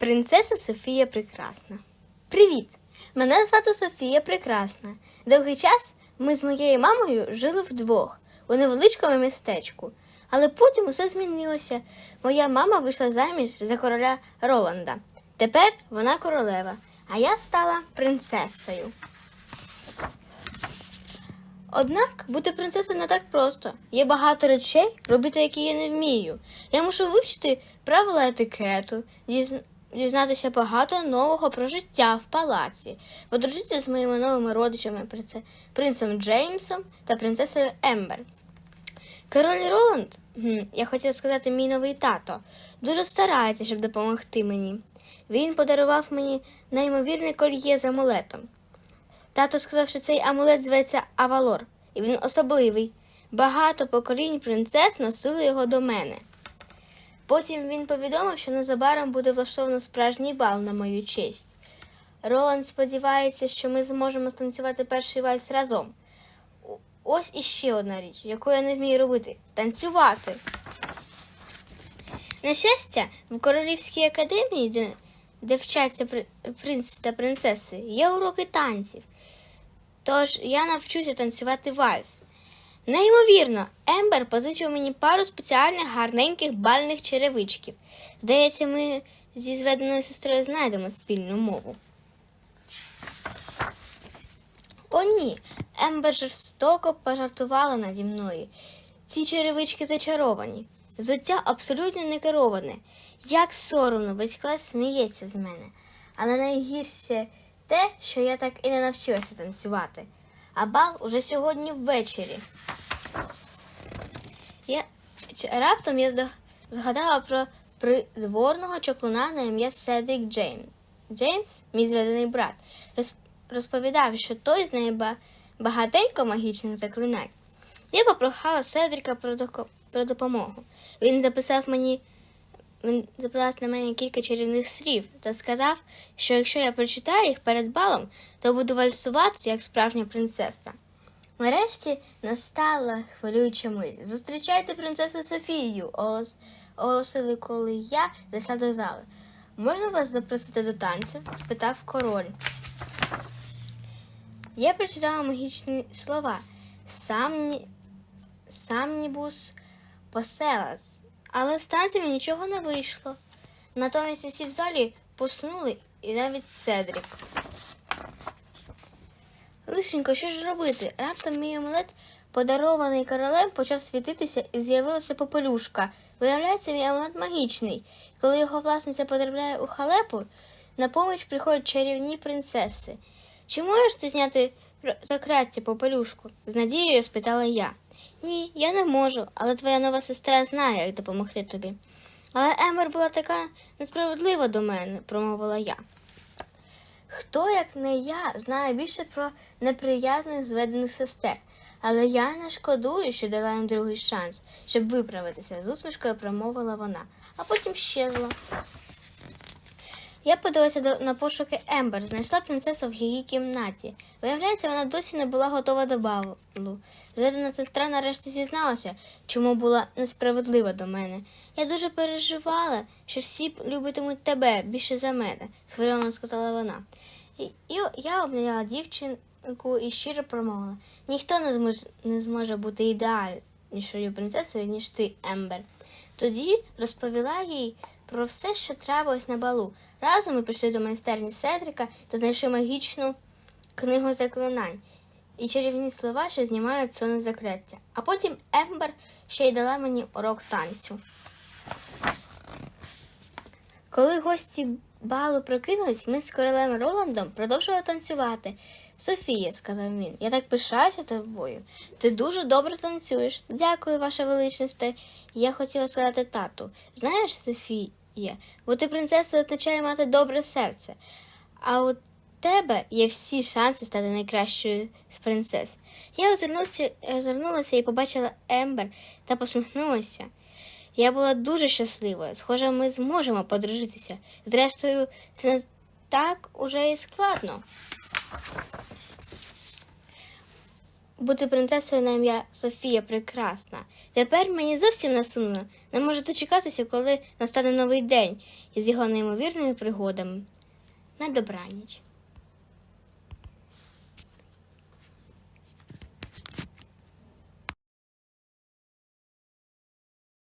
Принцеса Софія Прекрасна. Привіт! Мене звати Софія Прекрасна. Довгий час ми з моєю мамою жили вдвох у невеличкому містечку. Але потім усе змінилося. Моя мама вийшла заміж за короля Роланда. Тепер вона королева, а я стала принцесою. Однак бути принцесою не так просто. Є багато речей, робити, які я не вмію. Я мушу вивчити правила етикету, дізн- дізнатися багато нового про життя в палаці, подружитися з моїми новими родичами, принцем Джеймсом та принцесою Ембер. Король Роланд, я хотіла сказати, мій новий тато, дуже старається, щоб допомогти мені. Він подарував мені неймовірне кольє з амулетом. Тато сказав, що цей амулет зветься Авалор, і він особливий. Багато поколінь принцес носили його до мене. Потім він повідомив, що незабаром буде влаштовано справжній бал на мою честь. Роланд сподівається, що ми зможемо станцювати перший вальс разом. Ось іще одна річ, яку я не вмію робити танцювати. На щастя, в Королівській академії, де, де вчаться при- принц та принцеси, є уроки танців. Тож я навчуся танцювати вальс. Неймовірно, Ембер позичив мені пару спеціальних гарненьких бальних черевичків. Здається, ми зі зведеною сестрою знайдемо спільну мову. О, ні, Ембер жорстоко пожартувала наді мною. Ці черевички зачаровані. Взуття абсолютно не кероване. Як соромно, весь клас сміється з мене. Але найгірше те, що я так і не навчилася танцювати. А бал уже сьогодні ввечері. Я раптом я згадала про придворного чоклуна на ім'я Седрік Джеймс. Джеймс, мій зведений брат, розповідав, що той знає ба- багатенько магічних заклинань. Я попрохала Седріка про допомогу. Він записав мені він записав на мене кілька чарівних слів та сказав, що якщо я прочитаю їх перед балом, то буду вальсувати як справжня принцеса. Нарешті настала хвилююча мить. Зустрічайте принцесу Софію, оголос... оголосили, коли я зайшла до зали. Можна вас запросити до танцю? спитав король. Я прочитала магічні слова. Самні... Самнібус поселас. Але з танцями нічого не вийшло. Натомість усі в залі поснули і навіть Седрік. Лишенько, що ж робити? Раптом мій амулет, подарований королем, почав світитися і з'явилася попелюшка. Виявляється, мій амулет магічний. Коли його власниця потрапляє у халепу, на поміч приходять чарівні принцеси. Чи можеш ти зняти закляття попелюшку? з надією спитала я. Ні, я не можу, але твоя нова сестра знає, як допомогти тобі. Але Емер була така несправедлива до мене, промовила я. Хто, як не я, знає більше про неприязних зведених сестер, але я не шкодую, що дала їм другий шанс, щоб виправитися, з усмішкою промовила вона, а потім щезла. Я подалася на пошуки Ембер, знайшла принцесу в її кімнаті. Виявляється, вона досі не була готова до балу. Зведена сестра нарешті зізналася, чому була несправедлива до мене. Я дуже переживала, що всі любитимуть тебе більше за мене, схвильовано сказала вона. І, і я обняла дівчинку і щиро промовила: ніхто не зможе, не зможе бути ідеальнішою принцесою, ніж ти, Ембер. Тоді розповіла їй про все, що трапилось на балу. Разом ми прийшли до майстерні Седрика та знайшли магічну книгу заклинань і чарівні слова, що знімають сонне закляття. А потім Ембер ще й дала мені урок танцю. Коли гості балу прокинулись, ми з королем Роландом продовжували танцювати. Софія, сказав він, я так пишаюся тобою. Ти дуже добре танцюєш. Дякую, ваша величність. Я хотіла сказати тату. Знаєш, Софія, бути принцесою означає мати добре серце. А у тебе є всі шанси стати найкращою з принцес. Я озирнулася і побачила Ембер та посміхнулася. Я була дуже щасливою. Схоже, ми зможемо подружитися. Зрештою, це не так уже і складно. Бути принцесою на ім'я Софія Прекрасна. Тепер мені зовсім не сумно. Не можу дочекатися, коли настане новий день із його неймовірними пригодами. На добраніч.